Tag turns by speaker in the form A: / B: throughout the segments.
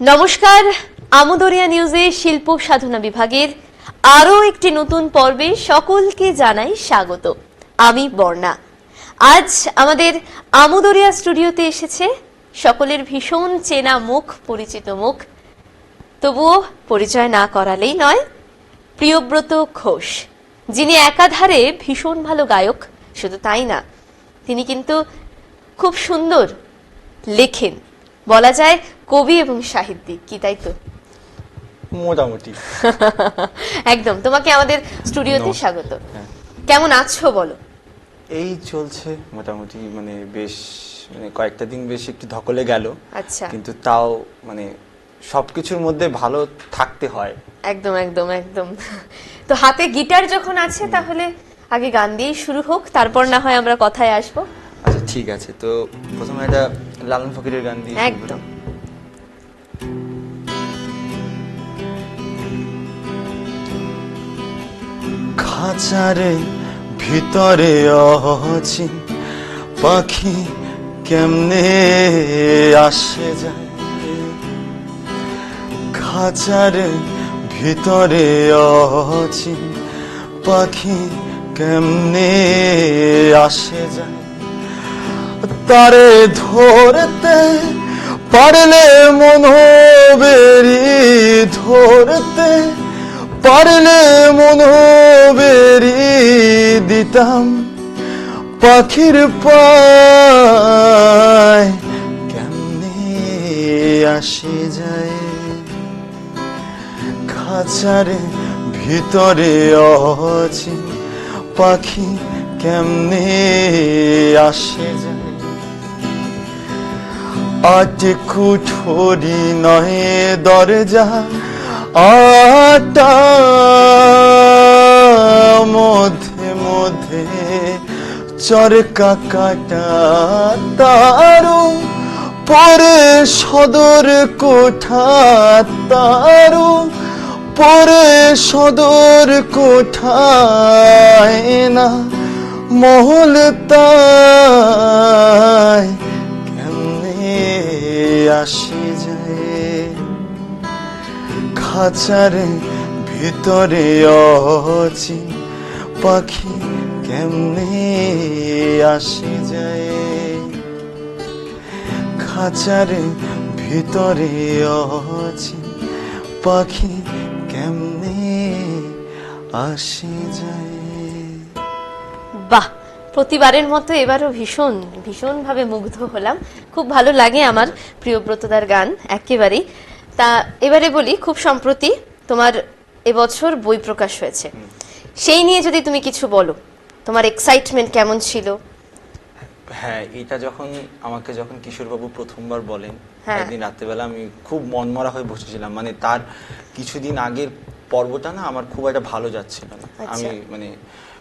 A: নমস্কার, আমদরিয়া নিউজে শিল্প সাধনা বিভাগের আরও একটি নতুন পর্বে সকলকে জানাই স্বাগত। আমি বর্ণা। আজ আমাদের আমদরিয়া স্টুডিওতে এসেছে সকলের ভীষণ চেনা মুখ, পরিচিত মুখ। তবুও পরিচয় না করালেই নয়, প্রিয়ব্রত ঘোষ, যিনি একাধারে ভীষণ ভালো গায়ক, শুধু তাই না, তিনি কিন্তু খুব সুন্দর লেখেন। বলা যায় কবি এবং সাহিত্যিক কি তাই তো?
B: মোটামুটি।
A: একদম তোমাকে আমাদের স্টুডিওতে স্বাগত।
B: হ্যাঁ।
A: কেমন আছো বলো?
B: এই চলছে মোটামুটি মানে বেশ মানে কয়েকটা দিন বেশ একটু ধকলে গেল।
A: আচ্ছা।
B: কিন্তু তাও মানে সবকিছুর মধ্যে ভালো থাকতে হয়।
A: একদম একদম একদম। তো হাতে গিটার যখন আছে তাহলে আগে গান দিয়েই শুরু হোক তারপর না হয় আমরা কথায় আসব।
B: আচ্ছা ঠিক আছে। তো প্রথমে একটা লালন ফকিরের গান দিয়ে
A: একদম।
B: খাঁচারে ভিতরে অচিন পাখি কেমনে আসে যায়? খাঁচারে ভিতরে অচিন পাখি কেমনে আসে যায়? তারে ধরতে পারলে মনোবেরি ধরতে পারলে মনোবেরি দিতাম পাখির পায়। কেমনে আসে যায়? খাঁচারে ভিতরে অচিন পাখি কেমনে আসে যায়? আট কুঠুরি নয় দরজা, আটা মধ্যে মধ্যে চরকা কাটা তারু পরে সদর কোঠা তারু পরে সদর কোঠায় না মহল তাই কেমনে আসি যায়? খাঁচারে ভিতরে অচি পাখি কেমনে আসি যায়? খাঁচারে ভিতরে অচি পাখি কেমনে আসি যায়?
A: বাহ প্রতিবারের মতো এবারও ভীষণ ভীষণ ভাবে মুগ্ধ হলাম। খুব ভালো লাগে আমার প্রিয়ব্রতদার গান একেবারেই। তা এবারে বলি খুব সম্প্রতি তোমার এবছর বই প্রকাশ হয়েছে। সেই নিয়ে যদি তুমি কিছু বলো তোমার এক্সাইটমেন্ট কেমন ছিল?
B: হ্যাঁ এটা যখন আমাকে যখন কিশোরবাবু প্রথমবার বলেন
A: হ্যাঁ।
B: একদিন রাত্রেবেলা আমি খুব মনমরা হয়ে বসেছিলাম। মানে তার কিছুদিন আগের পর্বটা না আমার খুব একটা ভালো যাচ্ছিল না।
A: আচ্ছা।
B: আমি মানে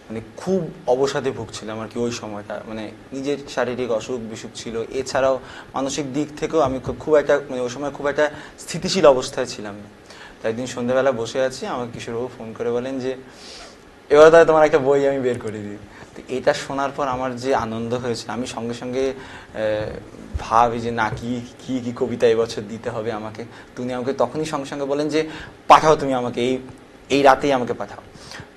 B: মানে খুব অবসাদে ভুগছিলাম আর কি ওই সময়টা। মানে নিজের শারীরিক অসুখ বিসুখ ছিল। এছাড়াও মানসিক দিক থেকেও আমি খুব- একটা মানে ওই সময় খুব একটা স্থিতিশীল অবস্থায় ছিলাম না। তো একদিন সন্ধ্যাবেলা বসে আছি আমাকে কিশোরবাবু ফোন করে বলেন যে এবার তাহলে তোমার একটা বই আমি বের করে দিই। তো এটা শোনার পর আমার যে আনন্দ হয়েছে আমি সঙ্গে সঙ্গে ভাবি যে না কি কি কি কবিতা এবছর দিতে হবে আমাকে। তুমি আমাকে তখনই সঙ্গে সঙ্গে বলেন যে পাঠাও তুমি আমাকে এই এই রাতেই আমাকে পাঠাও।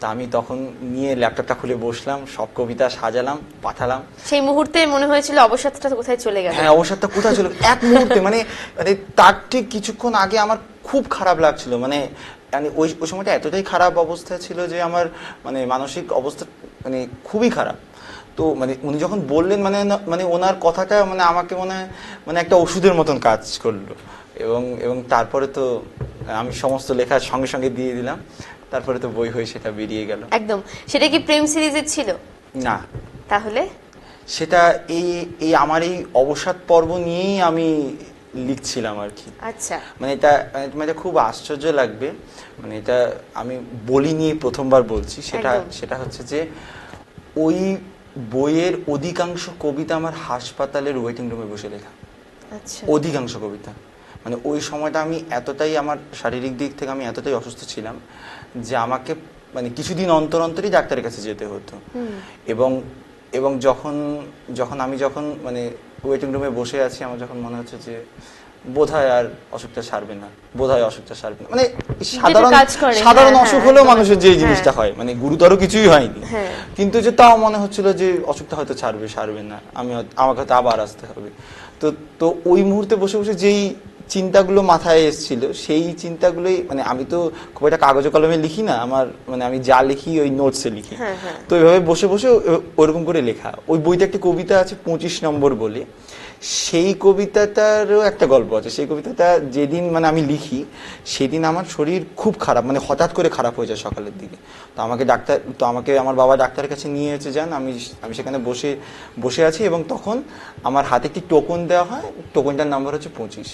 B: তা আমি তখন নিয়ে ল্যাপটপটা খুলে বসলাম সব কবিতা সাজালাম পাঠালাম।
A: সেই মুহূর্তে মনে হয়েছিল অবসাদটা কোথায় চলে গেল?
B: হ্যাঁ অবসাদটা কোথায় ছিল এক মুহূর্তে মানে মানে তার ঠিক কিছুক্ষণ আগে আমার খুব খারাপ লাগছিল। মানে মানে ওই ওই সময়টা এতটাই খারাপ অবস্থা ছিল যে আমার মানে মানসিক অবস্থা মানে খুবই খারাপ। তো মানে উনি যখন বললেন মানে মানে ওনার কথাটা মানে আমাকে মনে মানে একটা ওষুধের মতন কাজ করল। এবং এবং তারপরে তো আমি সমস্ত লেখা সঙ্গে সঙ্গে দিয়ে দিলাম। তারপরে তো বই হয়ে সেটা বেরিয়ে গেল।
A: একদম। সেটা কি প্রেম সিরিজের ছিল?
B: না।
A: তাহলে?
B: সেটা এই এই আমার এই অবসাদ পর্ব নিয়েই আমি লিখছিলাম আর কি।
A: আচ্ছা।
B: মানে এটা মানে তোমার এটা খুব আশ্চর্য লাগবে। মানে এটা আমি বলিনি প্রথমবার বলছি। সেটা সেটা হচ্ছে যে ওই বইয়ের অধিকাংশ কবিতা আমার হাসপাতালের ওয়েটিং রুমে বসে লেখা।
A: আচ্ছা।
B: অধিকাংশ কবিতা। মানে ওই সময়টা আমি এতটাই আমার শারীরিক দিক থেকে আমি এতটাই অসুস্থ ছিলাম যে আমাকে মানে কিছুদিন অন্তর অন্তরই ডাক্তারের কাছে যেতে হতো। এবং এবং যখন যখন আমি যখন মানে ওয়েটিং রুমে বসে আছি আমার যখন মনে হচ্ছে যে বোধহয় আর অসুখটা সারবে না বোধহয় অসুখটা সারবে না মানে সাধারণ সাধারণ
A: হ্যাঁ,
B: অসুখ
A: হ্যাঁ,
B: হলেও মানুষের যে
A: হ্যাঁ।
B: জিনিসটা হয় মানে গুরুতর কিছুই হয়নি
A: হ্যাঁ।
B: কিন্তু যে তাও মনে হচ্ছিল যে অসুখটা হয়তো ছাড়বে সারবে না আমি আমাকে হয়তো আবার আসতে হবে তো তো ওই মুহূর্তে বসে বসে যেই চিন্তাগুলো মাথায় এসেছিল সেই চিন্তাগুলোই মানে আমি তো খুব একটা কাগজে কলমে লিখি না আমার মানে আমি যা লিখি ওই নোটসে লিখি।
A: হ্যাঁ, হ্যাঁ।
B: তো এইভাবে বসে বসে ওরকম করে লেখা। ওই বইতে একটা কবিতা আছে পঁচিশ নম্বর বলে। সেই কবিতাটারও একটা গল্প আছে। সেই কবিতাটা যেদিন মানে আমি লিখি সেদিন আমার শরীর খুব খারাপ মানে হঠাৎ করে খারাপ হয়ে যায় সকালের দিকে। তো আমাকে ডাক্তার তো আমাকে আমার বাবা ডাক্তারের কাছে নিয়ে এসে যান আমি আমি সেখানে বসে বসে আছি এবং তখন আমার হাতে একটি টোকন দেওয়া হয়। টোকনটার নাম্বার হচ্ছে পঁচিশ।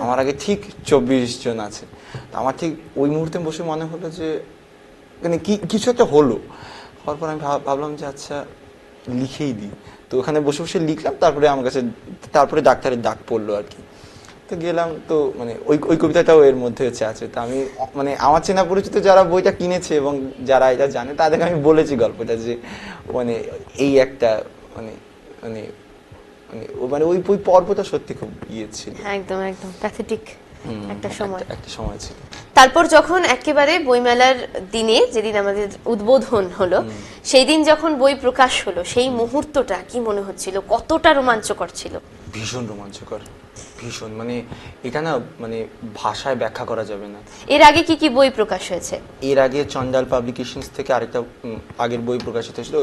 B: আমার আগে ঠিক চব্বিশ জন আছে। তো আমার ঠিক ওই মুহূর্তে বসে মনে হলো যে মানে কি, কিছু একটা হলো। হওয়ার পর আমি ভাব- ভাবলাম যে আচ্ছা লিখেই দিই। তো ওখানে বসে বসে লিখলাম, তারপরে আমার কাছে, তারপরে ডাক্তারের ডাক পড়ল আর কি। তো গেলাম, তো মানে ওই ওই কবিতাটাও এর মধ্যে হচ্ছে, আছে। তো আমি মানে আমার চেনা পরিচিত যারা বইটা কিনেছে এবং যারা এটা জানে, তাদেরকে আমি বলেছি গল্পটা যে মানে এই একটা মানে মানে মানে ও- মানে ওই ওই পর্বটা সত্যি খুব ইয়ে ছিল।
A: হ্যাঁ, একদম একদম। প্যাথেটিক একটা সময়।
B: একটা- সময় ছিল।
A: তারপর যখন একেবারে বইমেলার দিনে যেদিন আমাদের উদ্বোধন হলো সেই দিন যখন বই প্রকাশ হলো সেই মুহূর্তটা কি মনে হচ্ছিল? কতটা রোমাঞ্চকর ছিল?
B: ভীষণ রোমাঞ্চকর। ভীষণ। মানে এটা না মানে ভাষায় ব্যাখ্যা করা যাবে না।
A: এর আগে কি কি বই প্রকাশ হয়েছে?
B: এর আগে চন্ডাল পাবলিকেশনস থেকে আরেকটা আগের বই প্রকাশিত হয়েছিল।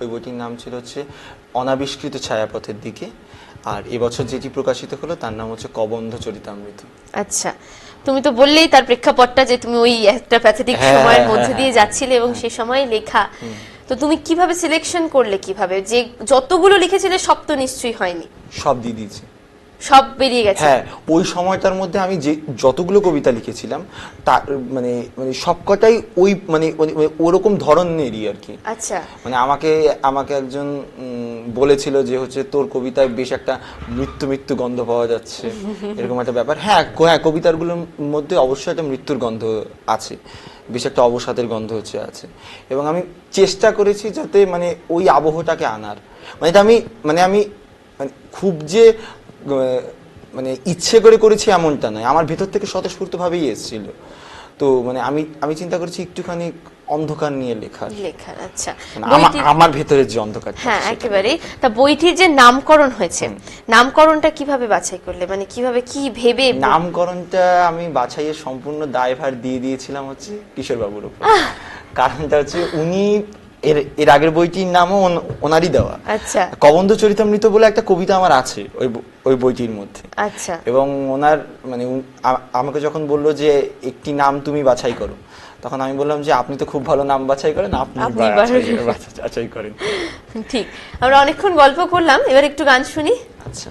B: ওই বইটির নাম ছিল হচ্ছে অনাবিষ্কৃত ছায়াপথের দিকে। আর এবছর যেটি প্রকাশিত হলো তার নাম হচ্ছে কবন্ধ চরিতামৃত।
A: আচ্ছা। তুমি তো বললেই তার প্রেক্ষাপটটা যে তুমি ওই একটা প্যাথেটিক
B: হ্যাঁ,
A: সময়ের
B: হ্যাঁ,
A: মধ্যে
B: হ্যাঁ,
A: দিয়ে যাচ্ছিলে এবং সে সময় লেখা। তো তুমি কীভাবে সিলেকশন করলে কীভাবে? যে যতগুলো লিখেছিলে সব তো নিশ্চয়ই হয়নি।
B: সব দিয়ে দিয়েছি।
A: সব বেরিয়ে গেছে।
B: হ্যাঁ ওই সময়টার মধ্যে আমি যে যতগুলো কবিতা লিখেছিলাম তার মানে মানে সবকটাই ওই মানে ওই- ওই- ওরকম ধরনেরই আর কি।
A: আচ্ছা।
B: মানে আমাকে আমাকে একজন বলেছিল যে হচ্ছে তোর কবিতায় বেশ একটা মৃত্যু মৃত্যু গন্ধ পাওয়া যাচ্ছে। এরকম একটা ব্যাপার। হ্যাঁ হ্যাঁ কবিতাগুলোর মধ্যে অবশ্যই একটা মৃত্যুর গন্ধ আছে। বেশ একটা অবসাদের গন্ধ হচ্ছে আছে। এবং আমি চেষ্টা করেছি যাতে মানে ওই আবহটাকে আনার। মানে এটা আমি মানে আমি মানে খুব যে মানে ইচ্ছে করে করেছি এমনটা নয়। আমার ভেতর থেকে স্বতঃস্ফূর্তভাবেই এসেছিল। তো মানে আমি আমি চিন্তা করেছি একটুখানি অন্ধকার নিয়ে লেখার।
A: লেখার আচ্ছা।
B: মানে আমার ভেতরের যে অন্ধকারটা
A: হ্যাঁ। একেবারে তা বইটির যে নামকরণ হয়েছে নামকরণটা কীভাবে বাছাই করলে? মানে কীভাবে কি ভেবে
B: নামকরণটা আমি বাছাইয়ের সম্পূর্ণ দায়ভার দিয়ে দিয়েছিলাম হচ্ছে কিশোর বাবুর উপর কারণটা হচ্ছে উনি এর এর আগের বইটির নামও ওনারই দেওয়া।
A: আচ্ছা।
B: কবন্ধ চরিতামৃত বলে একটা কবিতা আমার আছে ওই ওই বইটির মধ্যে।
A: আচ্ছা।
B: এবং ওনার মানে আমাকে যখন বলল যে একটি নাম তুমি বাছাই করো তখন আমি বললাম যে আপনি তো খুব ভালো নাম বাছাই করেন আপনি বাছাই করেন।
A: ঠিক। আমরা অনেকক্ষণ গল্প করলাম এবার একটু গান শুনি।
B: আচ্ছা।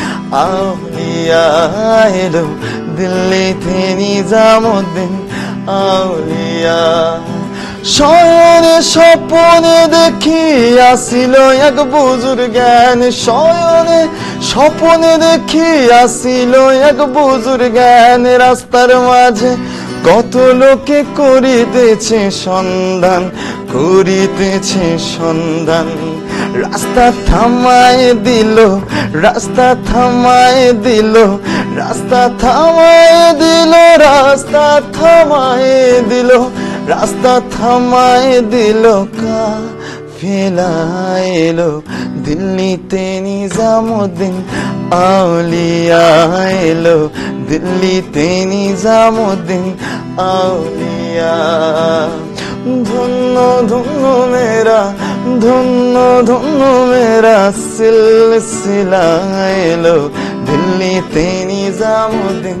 B: আউলিয়া এলো দিল্লিতে নিজামুদ্দিন আউলিয়া। শয়নে স্বপনে দেখি আসিল এক বুজুর জ্ঞান শয়নে স্বপনে দেখি আসিল এক বুজুর জ্ঞান রাস্তার মাঝে কত লোকে করিতেছে সন্ধান করিতেছে সন্ধান। রাস্তা থামায় দিল, রাস্তা থামায় দিল, রাস্তা থামায় দিল, রাস্তা থামায় দিল, রাস্তা থামায় দিল কা ফেলাইলো দিল্লিতে নিজামুদ্দিন আউলিয়া এলো দিল্লিতে নিজামুদ্দিন আউলিয়া। ধন্য ধন্য মেরা, ধন্য ধন্য মেরা সিলসিলা এলো দিল্লিতে নিজামুদ্দিন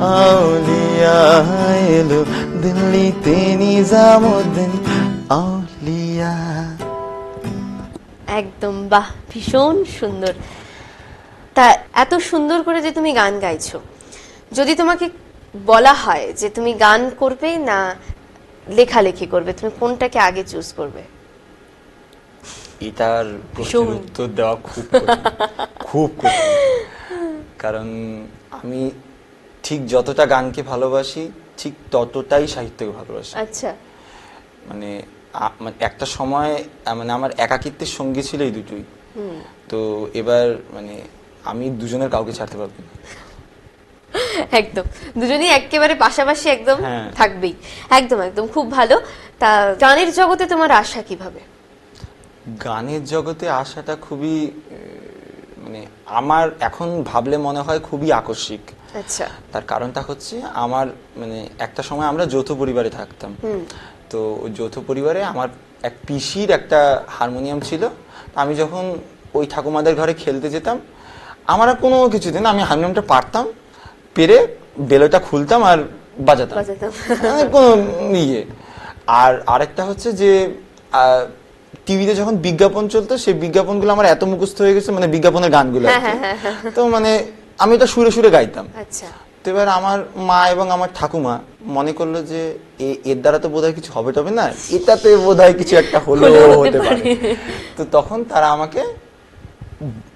B: আউলিয়া এলো দিল্লিতে নিজামুদ্দিন আউলিয়া।
A: একদম, বাহ, ভীষণ সুন্দর। তা এত সুন্দর করে যে তুমি গান গাইছো। যদি তোমাকে বলা হয় যে তুমি গান করবে না লেখালেখি করবে তুমি কোনটাকে আগে চুজ করবে?
B: এটার প্রশ্নের। উত্তর দেওয়া খুব খুব কারণ আমি ঠিক যতটা গানকে ভালোবাসি ঠিক ততটাই সাহিত্যকে ভালোবাসি।
A: আচ্ছা।
B: মানে মানে একটা সময় মানে আমার একাকিত্বের সঙ্গী ছিল এই দুটোই। তো এবার মানে আমি দুজনের কাউকে ছাড়তে পারব না।
A: একদম। দুজনেই একেবারে পাশাপাশি একদম
B: হ্যাঁ।
A: থাকবেই। একদম একদম। খুব ভালো। তা গানের জগতে তোমার আশা কীভাবে?
B: গানের জগতে আসাটা খুবই মানে আমার এখন ভাবলে মনে হয় খুবই আকস্মিক।
A: আচ্ছা।
B: তার কারণটা হচ্ছে আমার মানে একটা সময় আমরা যৌথ পরিবারে থাকতাম। তো যৌথ পরিবারে আমার এক পিসির একটা হারমোনিয়াম ছিল। আমি যখন ওই ঠাকুমাদের ঘরে খেলতে যেতাম আমার কোনো কিছু দিন আমি হারমোনিয়ামটা পারতাম। পেরে বেলোটা খুলতাম আর বাজাতাম। মানে কোনো ইয়ে আর আরেকটা হচ্ছে যে টিভিতে যখন বিজ্ঞাপন চলতো সেই বিজ্ঞাপনগুলো আমার এত মুখস্থ হয়ে গেছে মানে বিজ্ঞাপনের গানগুলো আর
A: হ্যাঁ,
B: তো মানে আমি এটা সুরে সুরে গাইতাম।
A: আচ্ছা।
B: তো এবার আমার মা এবং আমার ঠাকুমা মনে করল যে এর দ্বারা তো বোধহয় কিছু হবে টবে না এটাতে বোধহয় কিছু একটা হলেও
A: হতে
B: পারে। তো তখন তারা আমাকে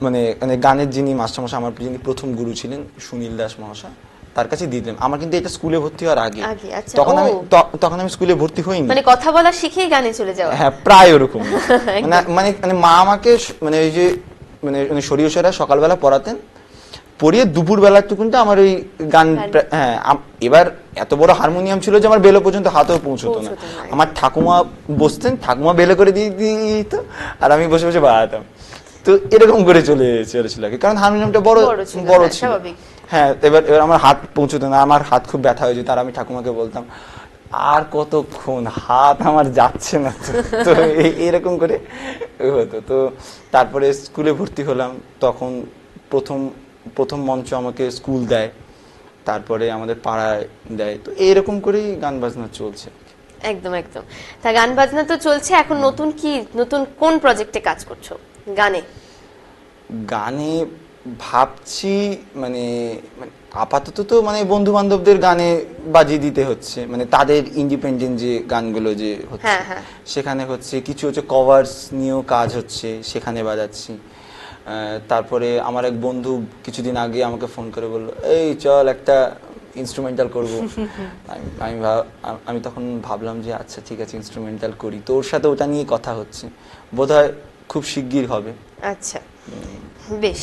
B: মানে মানে গানের যিনি মাস্টারমশাই আমার যিনি প্রথম গুরু ছিলেন সুনীল দাস মহাশয় তার কাছে দিয়ে দিলাম আমার কিন্তু এটা স্কুলে ভর্তি হওয়ার আগে।
A: আচ্ছা,
B: তখন আমি তখন আমি স্কুলে ভর্তি হইনি।
A: মানে কথা বলা শিখেই গানে চলে যাওয়া।
B: হ্যাঁ প্রায় ওরকম। মানে মানে মানে মা আমাকে মানে ওই যে মানে শরীয় স্যারা সকালবেলা পড়াতেন। পড়িয়ে দুপুর বেলার টুকুনটা আমার ওই গান। হ্যাঁ এবার এত বড় হারমোনিয়াম ছিল যে আমার বেলো পর্যন্ত হাতেও পৌঁছতো না। আমার ঠাকুমা বসতেন ঠাকুমা বেলে করে দিয়ে দিত আর আমি বসে বসে বাজাতাম। তো এরকম করে চলে চলেছিল আর কি। কারণ হারমোনিয়ামটা বড়
A: বড় ছিল, হ্যাঁ।
B: হ্যাঁ এবার এবার আমার হাত পৌঁছতো না আমার হাত খুব ব্যথা হয়েছে তার আমি ঠাকুমাকে বলতাম আর কতক্ষণ? হাত আমার যাচ্ছে না। তো তো এরকম করে হতো। তো তারপরে স্কুলে ভর্তি হলাম তখন প্রথম প্রথম মঞ্চ আমাকে স্কুল দেয় তারপরে আমাদের পাড়ায় দেয়। তো এরকম করেই গান বাজনা চলছে
A: একদম একদম। তা গান বাজনা তো চলছে এখন নতুন কি নতুন কোন প্রজেক্টে কাজ করছ? গানে?
B: গানে ভাবছি মানে মানে আপাতত তো মানে বন্ধু বান্ধবদের গানে বাজিয়ে দিতে হচ্ছে। মানে তাদের ইন্ডিপেন্ডেন্ট যে গানগুলো যে হচ্ছে
A: হ্যাঁ, হ্যাঁ।
B: সেখানে হচ্ছে কিছু হচ্ছে কভার্স নিয়েও কাজ হচ্ছে সেখানে বাজাচ্ছি। তারপরে আমার এক বন্ধু কিছুদিন আগে আমাকে ফোন করে বলল এই চল একটা ইনস্ট্রুমেন্টাল করব। আমি আমি তখন ভাবলাম যে আচ্ছা ঠিক আছে ইনস্ট্রুমেন্টাল করি। তো ওর সাথে ওটা নিয়ে কথা হচ্ছে। বোধহয় খুব শিগগির হবে।
A: আচ্ছা বেশ।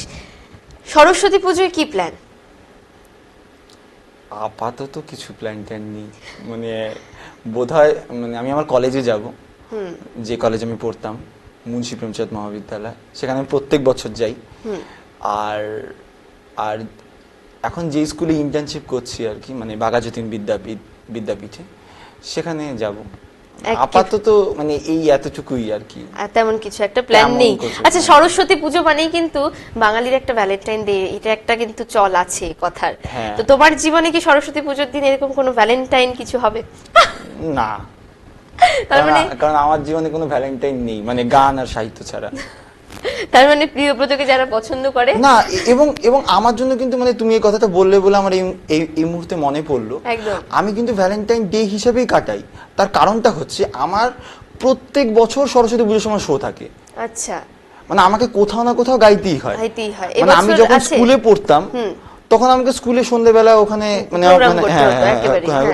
A: সরস্বতী পুজোয় কি প্ল্যান
B: আপাতত কিছু প্ল্যান ট্যান নেই। মানে বোধহয় মানে আমি আমার কলেজে যাব। যে কলেজে আমি পড়তাম মুন্সী প্রেমচাঁদ মহাবিদ্যালয় সেখানে আমি প্রত্যেক বছর যাই। আর আর এখন যে স্কুলে ইন্টার্নশিপ করছি আর কি মানে বাঘাযতীন বিদ্যাপীঠ বিদ্যাপীঠে সেখানে যাব। আপাতত মানে এই এতটুকুই আর কি।
A: তেমন কিছু একটা প্ল্যান নেই। আচ্ছা সরস্বতী পুজো মানেই কিন্তু বাঙালির একটা ভ্যালেন্টাইন ডে এটা একটা কিন্তু চল আছে কথার।
B: হ্যাঁ।
A: তো তোমার জীবনে কি সরস্বতী পুজোর দিন এরকম কোনো ভ্যালেন্টাইন কিছু হবে?
B: না।
A: মানে
B: কারণ আমার জীবনে কোনো ভ্যালেন্টাইন নেই মানে গান আর সাহিত্য ছাড়া।
A: তার মানে প্রিয় ব্রতকে যারা পছন্দ করে।
B: না এবং এবং আমার জন্য কিন্তু মানে তুমি এই কথাটা বললে বলে আমার এই এই- মুহূর্তে মনে পড়ল।
A: একদম।
B: আমি কিন্তু ভ্যালেন্টাইন ডে হিসেবেই কাটাই। তার কারণটা হচ্ছে আমার প্রত্যেক বছর সরস্বতী পুজোর সময় শো থাকে।
A: আচ্ছা।
B: মানে আমাকে কোথাও না কোথাও গাইতেই হয়।
A: হয়।
B: মানে আমি যখন স্কুলে পড়তাম তখন আমাকে স্কুলে সন্ধ্যেবেলা ওখানে মানে মানে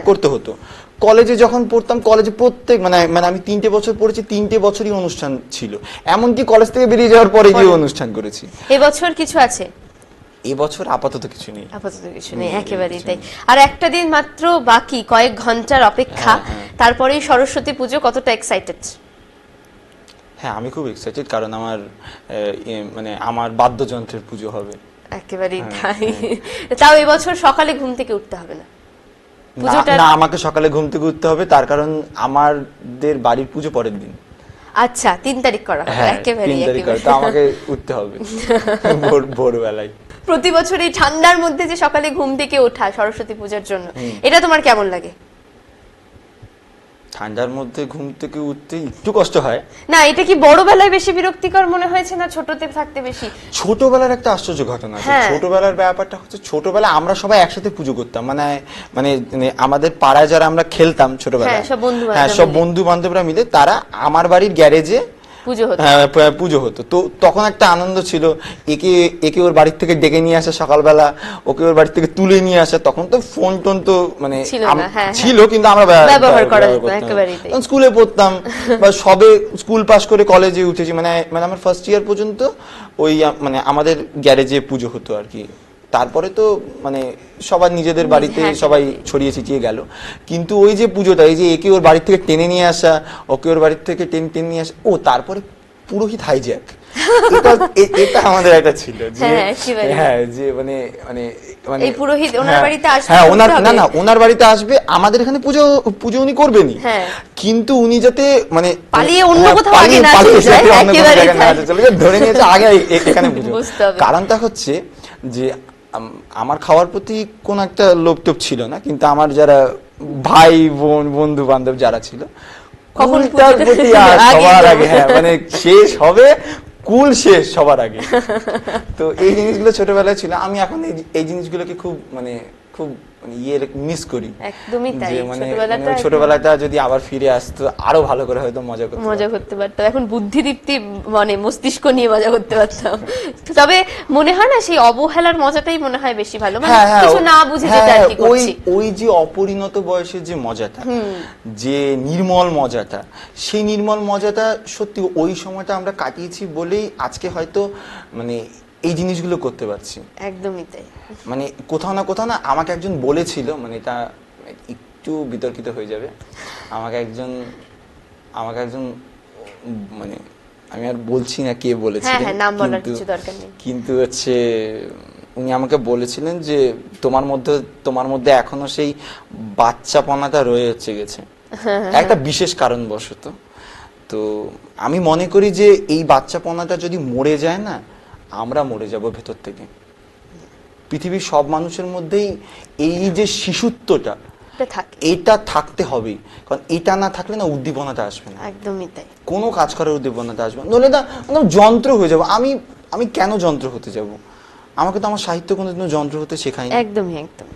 A: করতে
B: হ্যাঁ,
A: হতো,
B: কলেজে যখন পড়তাম কলেজে প্রত্যেক মানে মানে আমি তিনটে বছর পড়েছি তিনটে বছরই অনুষ্ঠান ছিল। এমনকি কলেজ থেকে বেরিয়ে যাওয়ার পরে গিয়ে অনুষ্ঠান করেছি।
A: এবছর কিছু আছে?
B: এবছর আপাতত কিছু নেই।
A: আপাতত কিছু নেই একেবারেই তাই। আর একটা দিন মাত্র বাকি কয়েক ঘণ্টার অপেক্ষা।
B: হ্যাঁ, হ্যাঁ।
A: তারপরেই সরস্বতী পুজো কতটা এক্সাইটেড
B: হ্যাঁ আমি খুব এক্সাইটেড কারণ আমার মানে আমার বাদ্যযন্ত্রের পুজো হবে।
A: একেবারেই
B: হ্যাঁ,
A: তাই। তাও এবছর সকালে ঘুম থেকে উঠতে হবে না।
B: না আমাকে সকালে ঘুম থেকে উঠতে হবে তার কারণ আমাদের বাড়ির পুজো পরের দিন।
A: আচ্ছা তিন তারিখ করা হবে
B: একেবারে তিন তারিখ তো আমাকে উঠতে হবে ভোর ভোরবেলায়।
A: প্রতি বছর এই ঠান্ডার মধ্যে যে সকালে ঘুম থেকে ওঠা সরস্বতী পূজার জন্য এটা তোমার কেমন লাগে?
B: ঠান্ডার মধ্যে ঘুম থেকে উঠতে একটু কষ্ট হয়
A: না এটা কি বড়বেলায় বেশি বিরক্তিকর মনে হয়েছে না ছোটতে থাকতে বেশি
B: ছোটবেলার একটা আশ্চর্য ঘটনা আছে
A: হ্যাঁ।
B: ছোটবেলার ব্যাপারটা হচ্ছে ছোটবেলা আমরা সবাই একসাথে পুজো করতাম মানে মানে মানে আমাদের পাড়ায় যারা আমরা খেলতাম ছোটবেলায়
A: হ্যাঁ, সব বন্ধু-বান্ধব
B: হ্যাঁ। বন্ধু বান্ধবরা মিলে তারা আমার বাড়ির গ্যারেজে
A: পুজো হতো।
B: হ্যাঁ পুজো হতো। তো তখন একটা আনন্দ ছিল একে একে ওর বাড়ির থেকে ডেকে নিয়ে আসা সকালবেলা ওকে ওর বাড়ি থেকে তুলে নিয়ে আসা। তখন তো ফোন টোন তো মানে
A: ছিল হ্যাঁ,
B: ছিল কিন্তু আমরা
A: ব্যবহার করা যেত
B: স্কুলে পড়তাম বা সবে স্কুল পাস করে কলেজে উঠেছি। মানে মানে আমার ফার্স্ট ইয়ার পর্যন্ত ওই মানে আমাদের গ্যারেজে পুজো হতো আর কি। তারপরে তো মানে সবার নিজেদের বাড়িতে
A: হ্যাঁ,
B: সবাই ছড়িয়ে ছিটিয়ে গেল। কিন্তু ওই যে পুজোটা এই যে একে ওর বাড়ি থেকে টেনে নিয়ে আসা ওকে ওর বাড়ি থেকে টেনে টেনে নিয়ে আসা ও তারপরে পুরোহিত হাইজ্যাক এটা আমাদের একটা ছিল যে
A: হ্যাঁ,
B: হ্যাঁ যে মানে মানে মানে
A: এই পুরোহিত ওনার
B: হ্যাঁ,
A: বাড়িতে আসবে
B: হ্যাঁ ওনার না না ওনার বাড়িতে আসবে আমাদের এখানে পুজো পুজো উনি করবেনই।
A: হ্যাঁ।
B: কিন্তু উনি যাতে মানে
A: পালিয়ে অন্য
B: হ্যাঁ,
A: কোথাও আগে না চলে যায়,
B: ধরে নিয়েছে আগে এখানে পুজো। কারণটা হচ্ছে যে আমার খাওয়ার প্রতি কোন একটা লোভ টোপ ছিল না কিন্তু আমার যারা ভাই বোন বন্ধু বান্ধব যারা ছিল কুলটার প্রতি সবার আগে হ্যাঁ মানে শেষ হবে কুল শেষ সবার আগে। তো এই জিনিসগুলো ছোটবেলায় ছিল আমি এখন এই জিনিসগুলোকে খুব মানে খুব ইয়ে মিস করি।
A: একদমই তাই
B: মানে
A: ছোটবেলাটা
B: মানে ওই
A: একদম-
B: ছোটবেলাটা যদি আবার ফিরে আসতো আরও ভালো করে হয়তো মজা করতে
A: মজা করতে পারতাম। এখন বুদ্ধিদীপ্তি মানে মস্তিষ্ক নিয়ে মজা করতে পারতাম। তবে মনে হয় না সেই অবহেলার মজাটাই মনে হয় বেশি ভালো? মানে
B: হ্যাঁ, হ্যাঁ,
A: কিছু না বুঝে যেটা আর কি
B: হ্যাঁ, ওই ওই যে অপরিণত বয়সের যে মজাটা যে নির্মল মজাটা সেই নির্মল মজাটা সত্যি ওই সময়টা আমরা কাটিয়েছি বলেই আজকে হয়তো মানে এই জিনিসগুলো করতে পারছি।
A: একদমই তাই।
B: মানে কোথাও না কোথাও না আমাকে একজন বলেছিল মানে এটা একটু বিতর্কিত হয়ে যাবে। আমাকে একজন আমাকে একজন মানে আমি আর বলছি না কে বলেছিলেন
A: হ্যাঁ, হ্যাঁ, নাম বলার
B: কিন্তু-
A: কিছু দরকার নেই।
B: কিন্তু হচ্ছে উনি আমাকে বলেছিলেন যে তোমার মধ্যে তোমার মধ্যে এখনও সেই বাচ্চাপনাটা রয়ে হচ্ছে গেছে। একটা বিশেষ কারণবশত। তো আমি মনে করি যে এই বাচ্চাপনাটা যদি মরে যায় না আমরা মরে যাব ভেতর থেকে। পৃথিবীর সব মানুষের মধ্যেই এই যে শিশুত্বটা
A: এটা
B: থাকতে হবেই কারণ এটা না থাকলে না উদ্দীপনাটা আসবে না।
A: একদমই তাই।
B: কোনো কাজ করার উদ্দীপনাটা আসবে না। নইলে না যন্ত্র হয়ে যাব। আমি আমি কেন যন্ত্র হতে যাব? আমাকে তো আমার সাহিত্য কোনোদিনও যন্ত্র হতে শেখায়নি।
A: একদমই একদম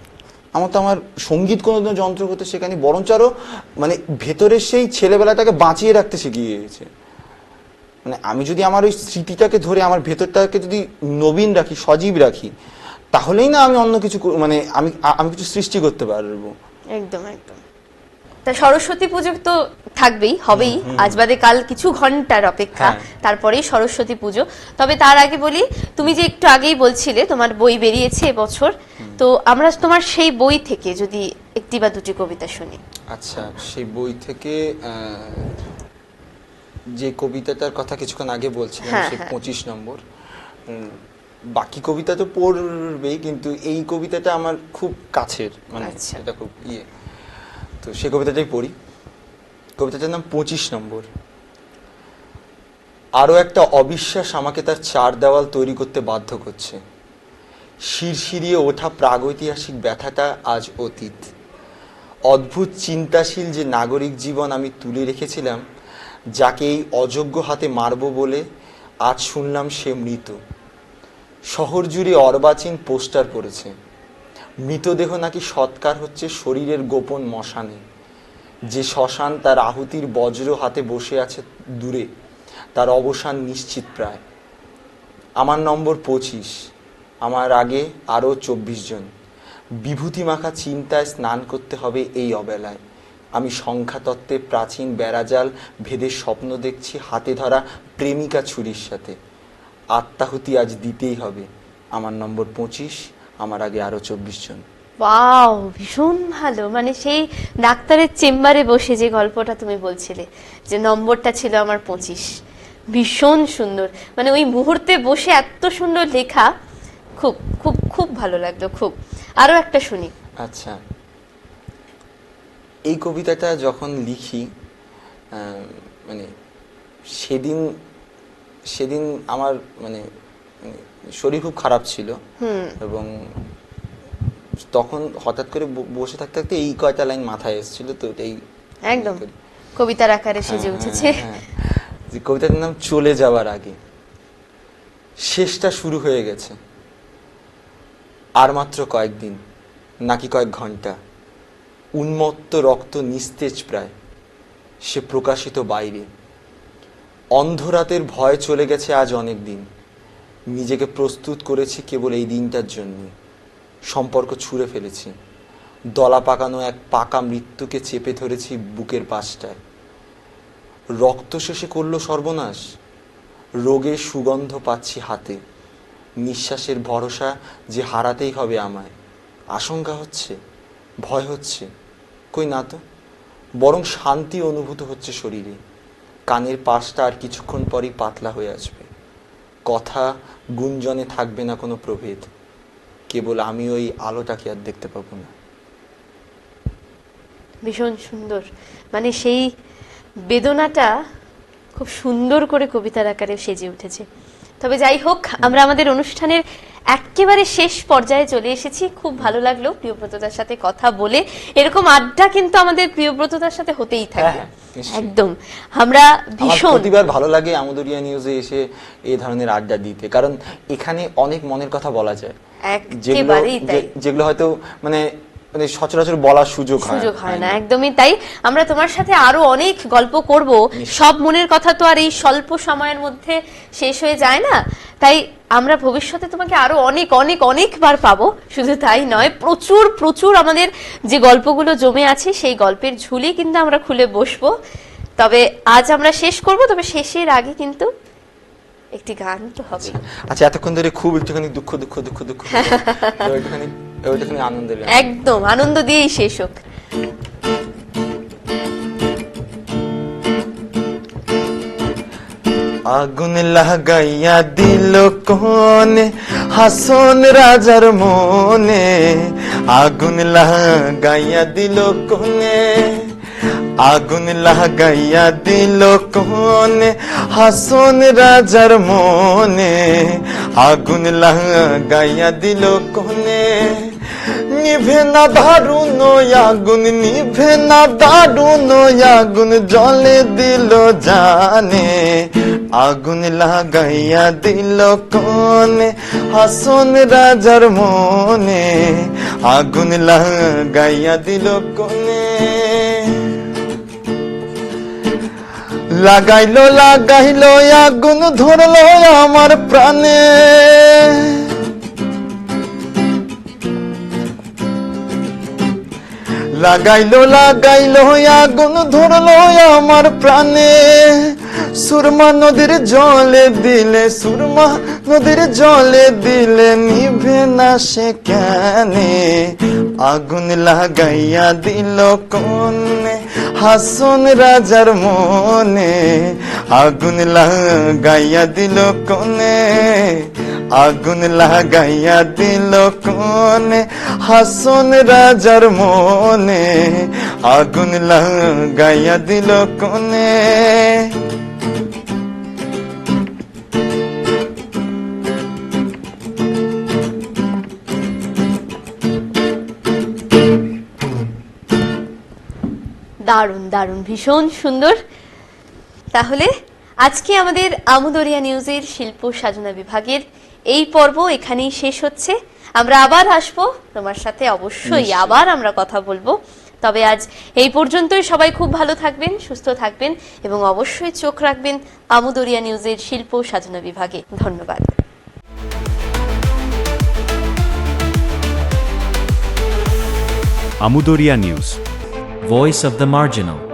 B: আমার তো আমার সংগীত কোনোদিনও যন্ত্র হতে শেখায়নি। বরঞ্চ আরও মানে ভেতরের সেই ছেলেবেলাটাকে বাঁচিয়ে রাখতে শিখিয়ে গেছে মানে আমি যদি আমার ওই স্মৃতিটাকে ধরে আমার ভেতরটাকে যদি নবীন রাখি সজীব রাখি তাহলেই না আমি অন্য কিছু মানে আমি আমি কিছু সৃষ্টি করতে পারব।
A: একদম একদম। তা সরস্বতী পুজো তো থাকবেই হবেই। আজ বাদে কাল কিছু ঘণ্টার অপেক্ষা।
B: হ্যাঁ।
A: তারপরেই সরস্বতী পুজো। তবে তার আগে বলি তুমি যে একটু আগেই বলছিলে তোমার বই বেরিয়েছে এবছর। তো আমরা তোমার সেই বই থেকে যদি একটি বা দুটি কবিতা শুনি।
B: আচ্ছা সেই বই থেকে যে কবিতাটার কথা কিছুক্ষণ আগে বলছিলাম
A: হ্যাঁ,
B: সেই
A: হ্যাঁ।
B: পঁচিশ নম্বর। বাকি কবিতা তো পড়বে কিন্তু এই কবিতাটা আমার খুব কাছের মানে
A: আচ্ছা।
B: এটা খুব ইয়ে। তো সেই কবিতাটাই পড়ি। কবিতাটার নাম পঁচিশ নম্বর। আরও একটা অবিশ্বাস আমাকে তার চার দেওয়াল তৈরি করতে বাধ্য করছে। শিরশিরিয়ে ওঠা প্রাগৈতিহাসিক ব্যথাটা আজ অতীত। অদ্ভুত চিন্তাশীল যে নাগরিক জীবন আমি তুলে রেখেছিলাম যাকে এই অযোগ্য হাতে মারব বলে আজ শুনলাম সে মৃত। শহর জুড়ে অর্বাচীন পোস্টার পড়েছে মৃতদেহ নাকি সৎকার হচ্ছে শরীরের গোপন মশানে। যে শ্মশান তার আহুতির বজ্র হাতে বসে আছে দূরে, তার অবসান নিশ্চিত প্রায়। আমার নম্বর পঁচিশ, আমার আগে আরও চব্বিশ জন। বিভূতি মাখা চিন্তায় স্নান করতে হবে এই অবেলায়। আমি সংখ্যাতত্ত্বে প্রাচীন বেড়াজাল ভেদের স্বপ্ন দেখছি হাতে ধরা প্রেমিকা ছুরির সাথে। আত্মাহুতি আজ দিতেই হবে। আমার নম্বর পঁচিশ আমার আগে আরও চব্বিশ জন।
A: ওয়াও ভীষণ ভালো। মানে সেই ডাক্তারের চেম্বারে বসে যে গল্পটা তুমি বলছিলে যে নম্বরটা ছিল আমার পঁচিশ। ভীষণ সুন্দর। মানে ওই মুহূর্তে বসে এত সুন্দর লেখা খুব খুব খুব ভালো লাগল খুব। আরও একটা শুনি।
B: আচ্ছা। এই কবিতাটা যখন লিখি মানে সেদিন সেদিন আমার মানে মানে শরীর খুব খারাপ ছিল এবং তখন হঠাৎ করে বসে থাকতে থাকতে এই কয়টা লাইন মাথায় এসেছিল তো এটাই
A: একদম। কবিতার আকারে সেজে
B: হ্যাঁ,
A: উঠেছে।
B: হ্যাঁ, হ্যাঁ। যে কবিতাটার নাম চলে যাওয়ার আগে। শেষটা শুরু হয়ে গেছে। আর মাত্র কয়েকদিন নাকি কয়েক ঘণ্টা। উন্মত্ত রক্ত নিস্তেজ প্রায়। সে প্রকাশিত বাইরে। অন্ধরাতের ভয় চলে গেছে আজ অনেক দিন। নিজেকে প্রস্তুত করেছি কেবল এই দিনটার জন্য। সম্পর্ক ছুঁড়ে ফেলেছি। দলা পাকানো এক পাকা মৃত্যুকে চেপে ধরেছি বুকের পাশটায়। রক্ত শেষে করল সর্বনাশ। রোগে সুগন্ধ পাচ্ছি হাতে। নিঃশ্বাসের ভরসা যে হারাতেই হবে আমায়। আশঙ্কা হচ্ছে, ভয় হচ্ছে। কই না তো। বরং শান্তি অনুভূত হচ্ছে শরীরে। কানের পাশটা আর কিছুক্ষণ পরই পাতলা হয়ে আসবে। কথা গুঞ্জনে থাকবে না কোনো প্রভেদ। কেবল আমি ওই আলোটাকে আর দেখতে পাবো না।
A: ভীষণ সুন্দর। মানে সেই বেদনাটা খুব সুন্দর করে কবিতার আকারে সেজে উঠেছে। তবে যাই হোক, আমরা আমাদের অনুষ্ঠানের একেবারে শেষ পর্যায়ে চলে এসেছি। খুব ভালো লাগল প্রিয়ব্রতদার সাথে কথা বলে। এরকম আড্ডা কিন্তু আমাদের প্রিয়ব্রতদার সাথে হতেই থাকে।
B: হ্যাঁ,
A: একদম। আমরা ভীষণ
B: প্রতিবার ভালো লাগে আমদরিয়া নিউজে এসে এই ধরনের আড্ডা দিতে। কারণ এখানে অনেক মনের কথা বলা যায়। যেগুলো হয়তো মানে মানে সচরাচর বলার সুযোগ হয়
A: সুযোগ হয় না একদমই তাই। আমরা তোমার সাথে আরও অনেক গল্প করব। সব মনের কথা তো আর এই স্বল্প সময়ের মধ্যে শেষ হয়ে যায় না। তাই আমরা ভবিষ্যতে তোমাকে আরও অনেক অনেক অনেকবার পাবো। শুধু তাই নয় প্রচুর প্রচুর আমাদের যে গল্পগুলো জমে আছে সেই গল্পের ঝুলি কিন্তু আমরা খুলে বসবো। তবে আজ আমরা শেষ করব তবে শেষের আগে কিন্তু একটি গান তো হবে
B: আচ্ছা এতক্ষণ ধরে খুব একটুখানি দুঃখ দুঃখ দুঃখ দুঃখ একটুখানি এবার একটুখানি আনন্দের
A: একদম আনন্দ দিয়েই শেষ হোক।
B: আগুন লাগাইয়া দিল কোনে হাসন রাজার মনে। আগুন লাগাইয়া দিল কোনে আগুন লাগাইয়া দিল কোনে হাসন রাজার মনে। আগুন লাগাইয়া দিল কোনে নিভে না দারুণ আগুন, নিভে না দারুণ আগুন জলে দিল জানে। আগুন লাগাইয়া দিল কোনে, হাসন রাজার মনে। আগুন লাগাইয়া দিল কোনে। লাগাইলো লাগাইলো, আগুন ধরলো আমার প্রাণে। লাগাইলো লাগাইলো, আগুন ধরলো আমার প্রাণে। সুরমা নদীর জলে দিলে, সুরমা নদীর জলে দিলে, নিভে না সে কেনে। আগুন লাগাইয়া দিল কনে হাসন রাজার মনে। আগুন লাগাইয়া দিল কোনে আগুন লাগাইয়া দিল কোনে হাসন রাজার মনে। আগুন লাগাইয়া দিল কোনে
A: দারুণ দারুণ, ভীষণ সুন্দর। তাহলে আজকে আমাদের আমুদরিয়া নিউজের শিল্প সাজনা বিভাগের এই পর্ব এখানেই শেষ হচ্ছে। আমরা আবার আসব। তোমার সাথে অবশ্যই আবার আমরা কথা বলব। তবে আজ এই পর্যন্তই। সবাই খুব ভালো থাকবেন সুস্থ থাকবেন এবং অবশ্যই চোখ রাখবেন আমুদরিয়া নিউজের শিল্প সাধনা বিভাগে। ধন্যবাদ।
C: Amudarya news
D: voice of the Marginal.